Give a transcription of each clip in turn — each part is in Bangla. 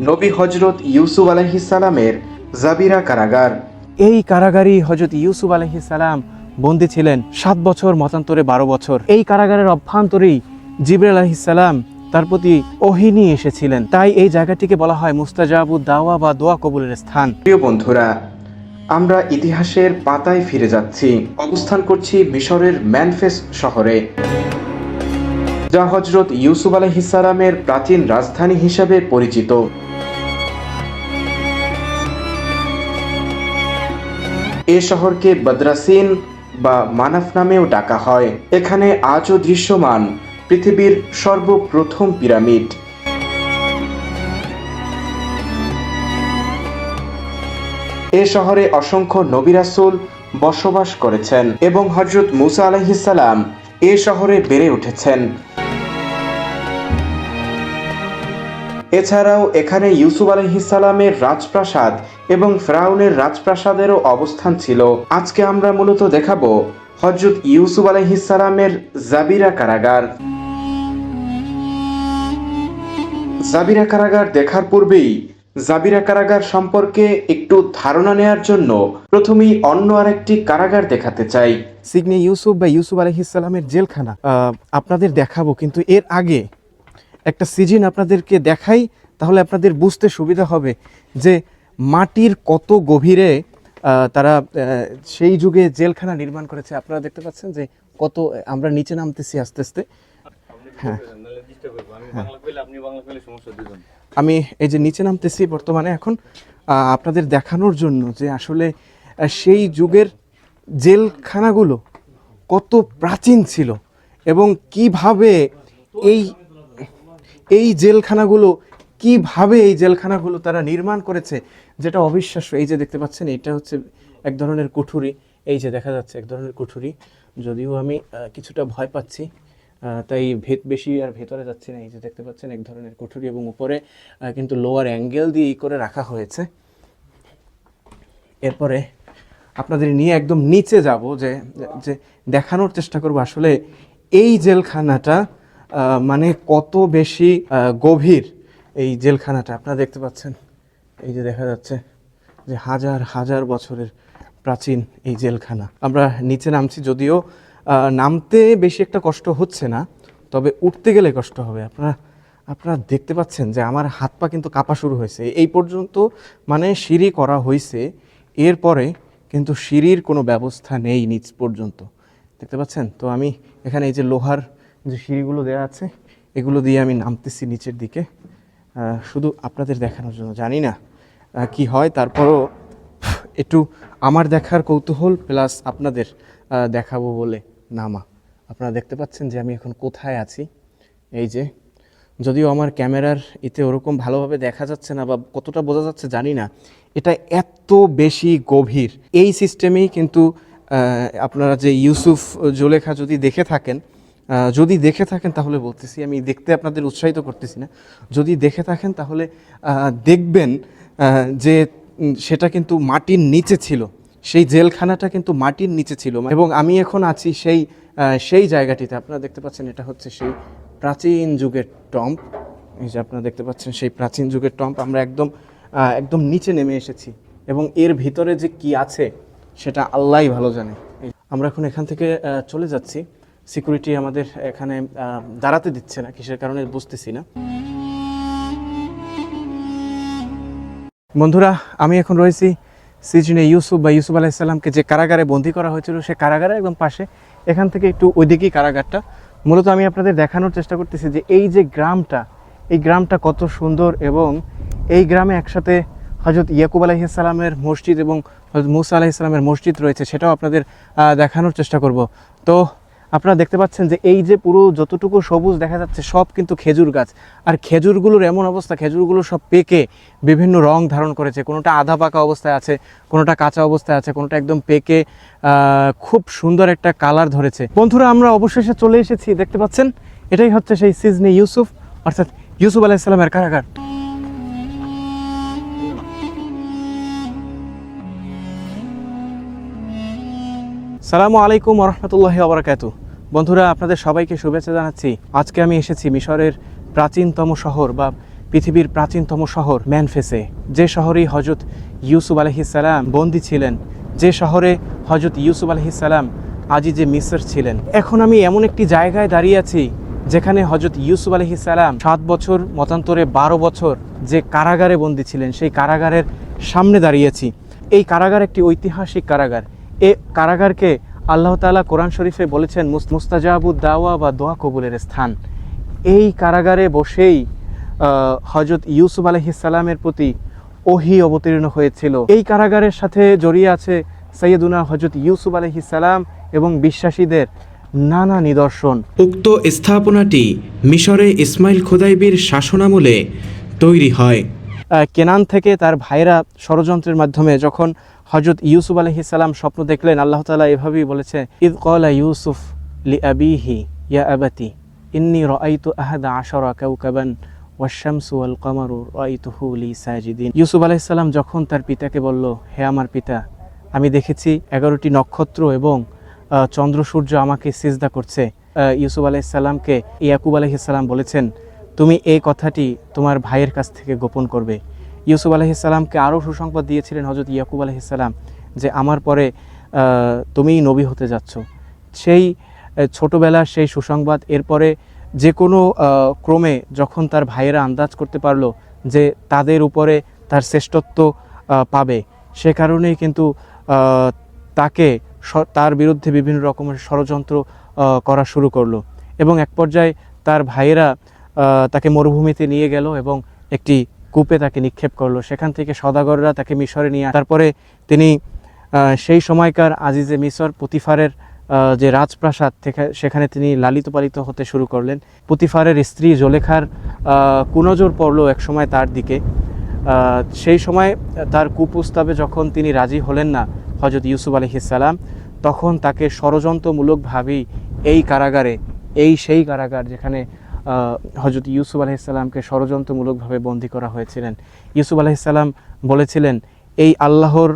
নবী হজরত ইউসুফ আলহিসালামের জাবিরা কারাগার। এই কারাগারই হজরত ইউসুফ আলহি সালাম বন্দী ছিলেন সাত বছর মতান্তরে বারো বছর। এই কারাগারের অভ্যন্তরেই জিবরাল আলহিসাল্লাম তার প্রতি ওহিনী এসেছিলেন। তাই এই জায়গাটিকে বলা হয় মুস্তাজাবু দাওয়া বা দোয়া কবুলের স্থান। প্রিয় বন্ধুরা আমরা ইতিহাসের পাতায় ফিরে যাচ্ছি। অবস্থান করছি মিশরের ম্যানফেস শহরে যা হজরত ইউসুফ আলহিসালামের প্রাচীন রাজধানী হিসেবে পরিচিত। এ শহরকে বদ্রাসিন বা মানাফ নামেও ডাকা হয়। এখানে আজও দৃশ্যমান পৃথিবীর সর্বপ্রথম পিরামিড। এ শহরে অসংখ্য নবিরাসুল বসবাস করেছেন এবং হজরত মুসা আলহিসাল্লাম এ শহরে বেড়ে উঠেছেন। এছাড়াও এখানে ইউসুফ আলহিসাল্লামের রাজপ্রাসাদ এবং ফ্রাউনের রাজপ্রাসাদেরও অবস্থান ছিল। আজকে আমরা মূলত দেখাবো হজরত ইউসুফ আলহিসাল্লামের জাবিরা কারাগার। জাবিরা কারাগার দেখার পূর্বেই জাবিরা কারাগার সম্পর্কে একটু ধারণা নেয়ার জন্য প্রথমেই অন্য আরেকটি কারাগার দেখাতে চাই। সিগনে ইউসুফ বা ইউসুফ আলহিসাল্লামের জেলখানা আপনাদের দেখাবো, কিন্তু এর আগে একটা সিজন আপনাদেরকে দেখাই, তাহলে আপনাদের বুঝতে সুবিধা হবে যে মাটির কত গভীরে তারা সেই যুগে জেলখানা নির্মাণ করেছে। আপনারা দেখতে পাচ্ছেন যে কত, আমরা নিচে নামতেছি আস্তে আস্তে। হ্যাঁ। আমি এই যে নিচে নামতেছি বর্তমানে এখন আপনাদের দেখানোর জন্য যে আসলে সেই যুগের জেলখানাগুলো কত প্রাচীন ছিল এবং কীভাবে এই এই জেলখানাগুলো, কীভাবে এই জেলখানাগুলো তারা নির্মাণ করেছে, যেটা অবিশ্বাস্য। এই যে দেখতে পাচ্ছেন, এটা হচ্ছে এক ধরনের কুঠুরি। এই যে দেখা যাচ্ছে, এক ধরনের কুঠুরি। যদিও আমি কিছুটা ভয় পাচ্ছি তাই ভেদ বেশি আর ভেতরে যাচ্ছি না। এই যে দেখতে পাচ্ছেন, এক ধরনের কুঠুরি এবং উপরে কিন্তু লোয়ার অ্যাঙ্গেল দিয়ে করে রাখা হয়েছে। এরপরে আপনাদের নিয়ে একদম নিচে যাব, যে যে দেখানোর চেষ্টা করব। আসলে এই জেলখানাটা মানে কত বেশি গভীর এই জেলখানাটা। আপনারা দেখতে পাচ্ছেন, এই যে দেখা যাচ্ছে যে হাজার হাজার বছরের প্রাচীন এই জেলখানা। আমরা নিচে নামছি যদিও নামতে বেশি একটা কষ্ট হচ্ছে না, তবে উঠতে গেলে কষ্ট হবে। আপনারা আপনারা দেখতে পাচ্ছেন যে আমার হাত পা কিন্তু কাঁপা শুরু হয়েছে। এই পর্যন্ত মানে সিঁড়ি করা হয়েছে, এরপরে কিন্তু সিঁড়ির কোনো ব্যবস্থা নেই নিচ পর্যন্ত। দেখতে পাচ্ছেন? তো আমি এখানে এই যে লোহার যে সিঁড়িগুলো দেওয়া আছে, এগুলো দিয়ে আমি নামতেছি নিচের দিকে। শুধু আপনাদের দেখানোর জন্য, জানি না কি হয়। তারপরও একটু আমার দেখার কৌতূহল প্লাস আপনাদের দেখাবো বলে নামা। আপনারা দেখতে পাচ্ছেন যে আমি এখন কোথায় আছি। এই যে, যদিও আমার ক্যামেরার এতে ওরকম ভালোভাবে দেখা যাচ্ছে না বা কতটা বোঝা যাচ্ছে জানি না। এটা এত বেশি গভীর। এই সিস্টেমেই কিন্তু আপনারা যে ইউসুফ জোলেখা যদি দেখে থাকেন যদি দেখে থাকেন তাহলে বলতেছি, আমি দেখতে আপনাদের উৎসাহিত করতেছি না। যদি দেখে থাকেন তাহলে দেখবেন যে সেটা কিন্তু মাটির নিচে ছিল। সেই জেলখানাটা কিন্তু মাটির নিচে ছিল। এবং আমি এখন আছি সেই সেই জায়গাটিতে। আপনারা দেখতে পাচ্ছেন এটা হচ্ছে সেই প্রাচীন যুগের টম্প। এই যে আপনারা দেখতে পাচ্ছেন সেই প্রাচীন যুগের টম্প। আমরা একদম একদম নিচে নেমে এসেছি। এবং এর ভিতরে যে কি আছে, সেটা আল্লাহই ভালো জানে। আমরা এখন এখান থেকে চলে যাচ্ছি। সিকিউরিটি আমাদের এখানে দাঁড়াতে দিচ্ছে না, কিসের কারণে বুঝতেছি না। বন্ধুরা, আমি এখন রয়েছি সিজনে ইউসুফ বা ইউসুফ আলাইসাল্লামকে যে কারাগারে বন্দি করা হয়েছিল, সে কারাগারে একদম পাশে। এখান থেকে একটু ওইদিকেই কারাগারটা। মূলত আমি আপনাদের দেখানোর চেষ্টা করতেছি যে এই যে গ্রামটা, এই গ্রামটা কত সুন্দর এবং এই গ্রামে একসাথে হজরত ইয়াকুব আলাইসাল্লামের মসজিদ এবং হজরত মুসা আলাইসাল্লামের মসজিদ রয়েছে, সেটাও আপনাদের দেখানোর চেষ্টা করব। তো আপনারা দেখতে পাচ্ছেন যে এই যে পুরো যতটুকু সবুজ দেখা যাচ্ছে, সব কিন্তু খেজুর গাছ। আর খেজুরগুলোর এমন অবস্থা, খেজুরগুলো সব পেকে, বিভিন্ন রং ধারণ করেছে। কোনোটা আধা পাকা অবস্থায় আছে, কোনোটা কাঁচা অবস্থায় আছে, কোনোটা একদম পেকে খুব সুন্দর একটা কালার ধরেছে। বন্ধুরা, আমরা অবশেষে চলে এসেছি, দেখতে পাচ্ছেন? এটাই হচ্ছে সেই সিজনি ইউসুফ, অর্থাৎ ইউসুফ আলাইসাল্লামের কারাগার। সালামু আলাইকুম রহমতুল্লাহি আবরাকাত বন্ধুরা, আপনাদের সবাইকে শুভেচ্ছা জানাচ্ছি। আজকে আমি এসেছি মিশরের প্রাচীনতম শহর বা পৃথিবীর প্রাচীনতম শহর ম্যানফেসে যে শহরেই হজরত ইউসুফ আলহিসাল্লাম বন্দী ছিলেন, যে শহরে হজরত ইউসুফ আলহিসাল্লাম আজিজে মিসর ছিলেন। এখন আমি এমন একটি জায়গায় দাঁড়িয়ে আছি, যেখানে হজরত ইউসুফ আলহিসাল্লাম সাত বছর, মতান্তরে বারো বছর যে কারাগারে বন্দী ছিলেন, সেই কারাগারের সামনে দাঁড়িয়েছি এই কারাগার একটি ঐতিহাসিক কারাগার। এ কারাগারকে আল্লাহ তাআলা কোরআন শরীফে বলেছেন মুস- মুস্তাজাবুদ দাওয়া বা দোয়া কবুলের স্থান। এই কারাগারে বসেই হজরত ইউসুফ আলহিসাল্লামের প্রতি ওহি অবতীর্ণ হয়েছিল। এই কারাগারের সাথে জড়িয়ে আছে সৈয়দুনা হজরত ইউসুফ আলহিসাল্লাম এবং বিশ্বাসীদের নানা নিদর্শন। উক্ত স্থাপনাটি মিশরে ইসমাইল খোদাইবির শাসনামলে তৈরি হয়। কেনান থেকে তার ভাইরা ষড়যন্ত্রের মাধ্যমে যখন হজরত ইউসুফ আলহিসাল্লাম স্বপ্ন দেখলেন, আল্লাহ তালা এভাবেই বলেছে ইদ কলা ইউসুফ লি আবিহি, ইয়া আবাতি, ইন্নি রাইতু আহাদা আশরা কাউকাবান ওয়াশামসু ওয়াল কমারু রাইতুহু লি সাজিদিন। ইউসুফ আলাইসাল্লাম যখন তার পিতাকে বলল, হে আমার পিতা, আমি দেখেছি এগারোটি নক্ষত্র এবং চন্দ্র সূর্য আমাকে সিজদা করছে। ইউসুফ আলাইসাল্লামকে ইয়াকুব আলাইসাল্লাম বলেছেন, তুমি এই কথাটি তোমার ভাইয়ের কাছ থেকে গোপন করবে। ইউসুফ আলহিসাল্লামকে আরও সুসংবাদ দিয়েছিলেন হজরত ইয়াকুব আলহিসাল্লাম যে, আমার পরে তুমিই নবী হতে যাচ্ছ। সেই ছোটবেলার সেই সুসংবাদ, এরপরে যে কোনো ক্রমে যখন তার ভাইয়েরা আন্দাজ করতে পারল যে তাদের উপরে তার শ্রেষ্ঠত্ব পাবে, সে কারণেই কিন্তু তাকে তার বিরুদ্ধে বিভিন্ন রকমের ষড়যন্ত্র করা শুরু করল এবং এক পর্যায়ে তার ভাইয়েরা তাকে মরুভূমিতে নিয়ে গেল এবং একটি কূপে তাকে নিক্ষেপ করল। সেখান থেকে সদাগররা তাকে মিশরে নিয়ে তারপরে তিনি সেই সময়কার আজিজে মিশর পুতিফারের যে রাজপ্রাসাদ সেখানে তিনি লালিত পালিত হতে শুরু করলেন। পুতিফারের স্ত্রী জোলেখার কুনজর পড়ল এক সময় তার দিকে। সেই সময় তার কুপ্রস্তাবে যখন তিনি রাজি হলেন না হজরত ইউসুফ আলহিসাল্লাম তখন তাকে ষড়যন্ত্রমূলকভাবেই এই কারাগারে, এই সেই কারাগার যেখানে হজরত ইউসুফ আলহিসাল্লামকে ষড়যন্ত্রমূলকভাবে বন্দী করা হয়েছিলেন। ইউসুফ আলহিসাল্লাম বলেছিলেন, এই আল্লাহর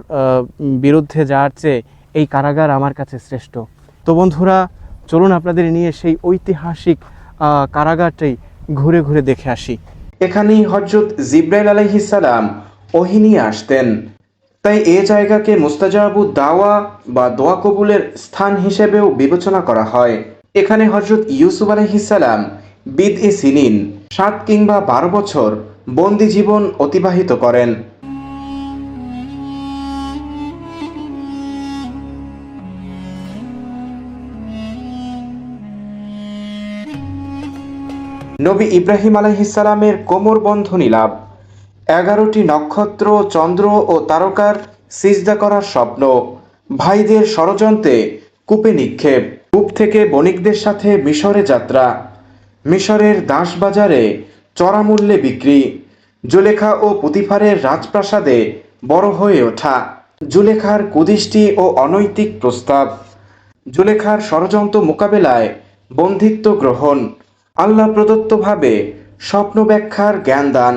বিরুদ্ধে যাওয়ার চেয়ে এই কারাগার আমার কাছে শ্রেষ্ঠ। তো বন্ধুরা, চলুন আপনাদের নিয়ে সেই ঐতিহাসিক কারাগারটাই ঘুরে ঘুরে দেখে আসি। এখানেই হজরত জিব্রাইল আলাইহিসালাম ওহি নিয়ে আসতেন। তাই এ জায়গাকে মুস্তাজাবু দাওয়া বা দোয়া কবুলের স্থান হিসেবেও বিবেচনা করা হয়। এখানে হজরত ইউসুফ আলাইহিসালাম বিদ এ সিনিন সাত কিংবা বারো বছর বন্দি জীবন অতিবাহিত করেন। নবী ইব্রাহিম আলাইহিসালামের কোমর বন্ধনী লাভ। এগারোটি নক্ষত্র, চন্দ্র ও তারকার সিজদা করার স্বপ্ন। ভাইদের ষড়যন্ত্রে কূপে নিক্ষেপ। কূপ থেকে বণিকদের সাথে মিশরে যাত্রা। মিশরের দাসবাজারে চড়া মূল্যে বিক্রি। জুলেখা ও পুতিফারের রাজপ্রাসাদে বড় হয়ে ওঠা। জুলেখার কুদৃষ্টি ও অনৈতিক প্রস্তাব। জুলেখার ষড়যন্ত্র মোকাবেলায় বন্ধিত্ব গ্রহণ। আল্লাহ প্রদত্তভাবে স্বপ্ন ব্যাখ্যার জ্ঞান দান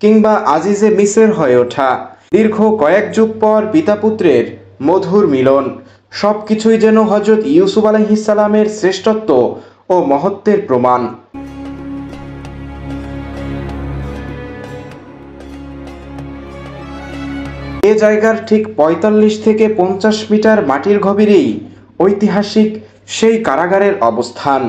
কিংবা আজিজে মিসের হয়ে ওঠা। দীর্ঘ কয়েক যুগ পর পিতাপুত্রের মধুর মিলন। সবকিছুই যেন হজরত ইউসুফ আলহিসালামের শ্রেষ্ঠত্ব ও মহত্বের প্রমাণ। এ জায়গার ঠিক পঁয়তাল্লিশ থেকে পঞ্চাশ মিটার মাটির গভীরেই ঐতিহাসিক সেই কারাগারের অবস্থান।